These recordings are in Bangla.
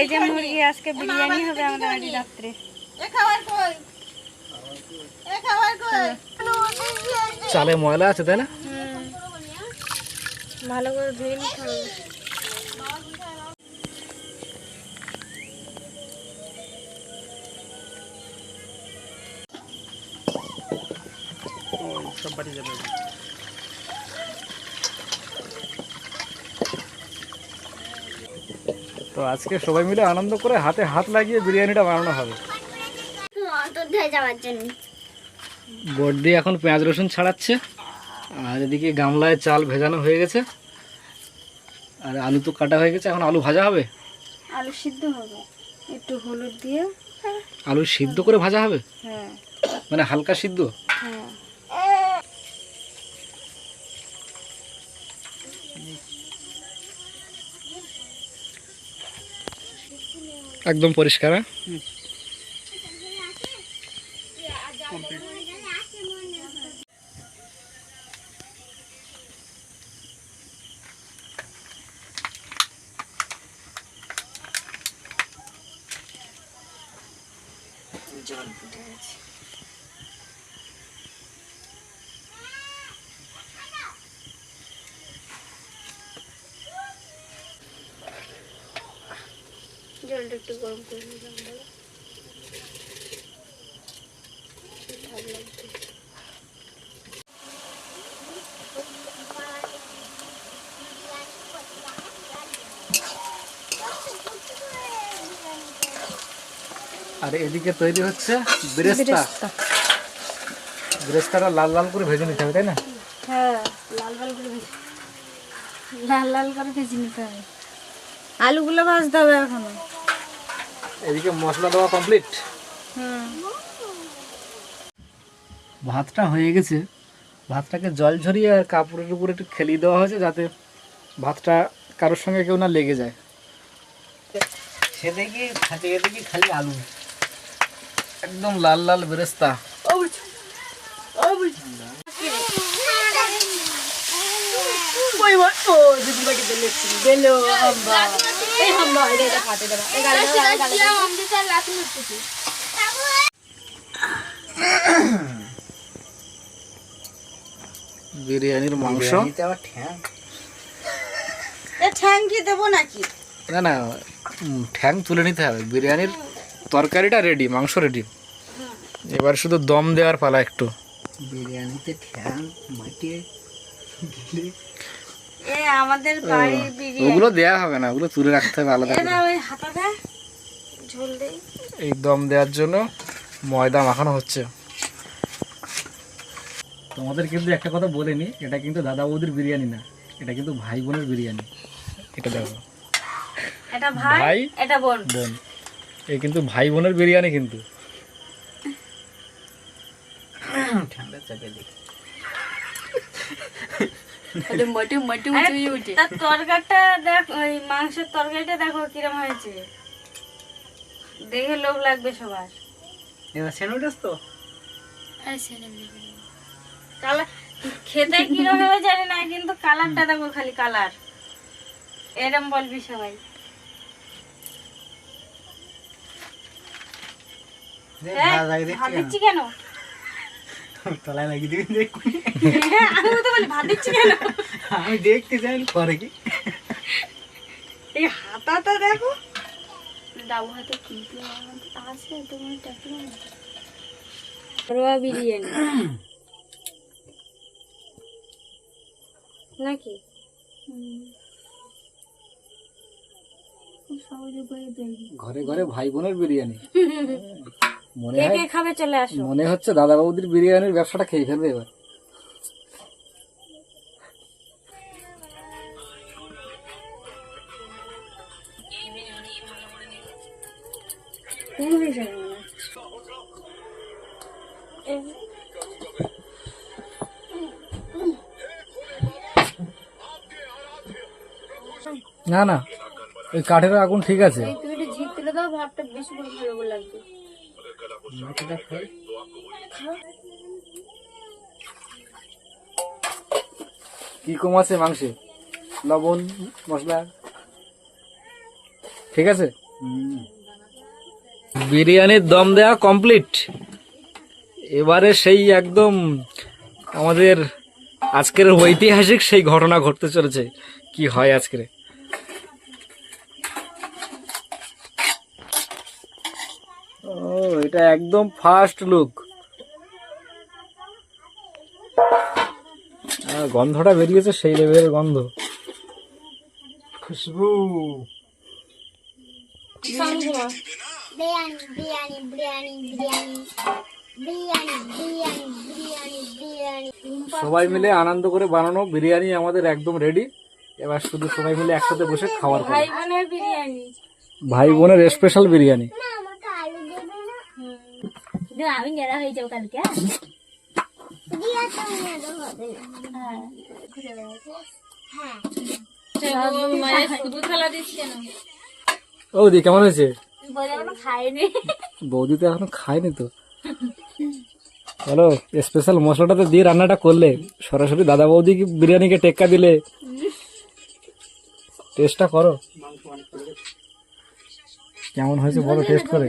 এই যে মুরগি আজকে বিরিয়ানি হবে আমাদের বাড়ি রাত্রে এ খাবার কই? এ খাবার কই? চালে ময়লা আছে তাই না? ভালো করে ধুয়ে নিতে হবে। সব বাড়ি যাবে। তো আজকে সবাই মিলে আনন্দ করে হাতে হাত লাগিয়ে বিরিয়ানিটা বানানো হবে। জন্য। এখন পেঁয়াজ রসুন ছাড়াচ্ছে আর এদিকে গামলায় চাল ভেজানো হয়ে গেছে আর আলু তো কাটা হয়ে গেছে এখন আলু ভাজা হবে? আলু সিদ্ধ হবে একটু হলুদ দিয়ে। আলু সিদ্ধ করে ভাজা হবে? হ্যাঁ। মানে হালকা সিদ্ধ? হ্যাঁ। একদম পরিষ্কার হ্যাঁ? জল ফুটে গেছে একটু গরম করে নিলাম বলো। ভালো আর এদিকে তৈরি হচ্ছে বেরেস্তা। বেরেস্তাটা লাল লাল করে ভেজে নিতে হবে তাই না? হ্যাঁ লাল লাল করে ভেজে লাল লাল করে ভেজে নিতে হবে। আলুগুলো ভাজতে হবে এখনও। এদিকে মশলা দেওয়া কমপ্লিট ভাতটা হয়ে গেছে। ভাতটাকে জল ঝরিয়ে আর কাপড়ের উপরে একটু খেলিয়ে দেওয়া হয়েছে যাতে ভাতটা কারোর সঙ্গে কেউ না লেগে যায়। সে দেখি খাতে দেখি খালি আলু। একদম লাল লাল বেরেস্তা। বিরিয়ানির মাংস? ঠ্যাং কি দেবো নাকি না না ঠ্যাং তুলে নিতে হবে। বিরিয়ানির তরকারিটা রেডি মাংস রেডি এবার শুধু দম দেওয়ার পালা একটু। বিরিয়ানিতে ঠ্যাং মাটিয়ে এ আমাদের বাড়ির বিরিয়ানি। ওগুলো দেয়া হবে না ওগুলো তুলে রাখতে হবে আলাদা করে। ঝোল দেই। এই দম দেওয়ার জন্য ময়দা মাখানো হচ্ছে। তোমাদের কিন্তু একটা কথা বলিনি এটা কিন্তু দাদা বৌদির বিরিয়ানি না এটা কিন্তু ভাই বোনের বিরিয়ানি। এটা দেখো। এটা ভাই এটা বোন। বোন। এই কিন্তু ভাই বোনের বিরিয়ানি কিন্তু। ঠান্ডা চাপে দিই তার তরকারিটা দেখ ওই মাংসের তরকারিটা দেখো কিরম হয়েছে। দেখে লোভ লাগবে সবার। এবার স্যান্ডউইচ তো? কালার খেতে কিরম হবে জানি না কিন্তু কালারটা দেখো খালি কালার। এরম বলবি সবাই। হ্যাঁ, দিচ্ছি কেন? তলায় লাগিয়ে হ্যাঁ, আমি তো বলি ভাত দিচ্ছি কেন? আমি দেখতে চাই পরে কি? এই হাতাটা দেখো। ডাবু হাতে কিন্তু আছে তোমার টাকা ঘরোয়া বিরিয়ানি। নাকি? ঘরে ঘরে ভাই বোনের বিরিয়ানি। মনে কে হয় কে খাবে চলে আসো। মনে হচ্ছে দাদা বৌদির বিরিয়ানির ব্যবসাটা খেয়ে ফেলবে এবার। না না ওই কাঠের আগুন ঠিক আছে। তুমি একটু ঝিক তুলে দাও ভাতটা বেশি করে ভালো লাগবে। কি কম আছে মাংসে? লবণ, মশলা? ঠিক আছে? বিরিয়ানির দম দেওয়া কমপ্লিট। এবারে সেই একদম আমাদের আজকের ঐতিহাসিক সেই ঘটনা ঘটতে চলেছে। কি হয় আজকের? এটা একদম ফার্স্ট লুক গন্ধটা বেরিয়েছে সেই লেভেল গন্ধ। খুশবু। সবাই মিলে আনন্দ করে বানানো বিরিয়ানি আমাদের একদম রেডি এবার শুধু সবাই মিলে একসাথে বসে খাওয়ার ভাই বোনের স্পেশাল বিরিয়ানি। হয়ে যাব কালকে বৌদি কেমন হয়েছে? বৌদি তো এখনও খায়নি তো। বলো স্পেশাল মশলাটা তো দিয়ে রান্নাটা করলে সরাসরি দাদা বৌদি বিরিয়ানিকে টেক্কা দিলে? টেস্টটা করো। কেমন হয়েছে বলো টেস্ট করে।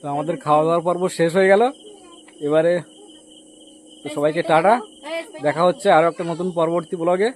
তো আমাদের খাওয়া দাওয়ার পর্ব শেষ হয়ে গেল। এবারে তো সবাইকে টাটা। দেখা হচ্ছে আরও একটা নতুন পরবর্তী ব্লগে।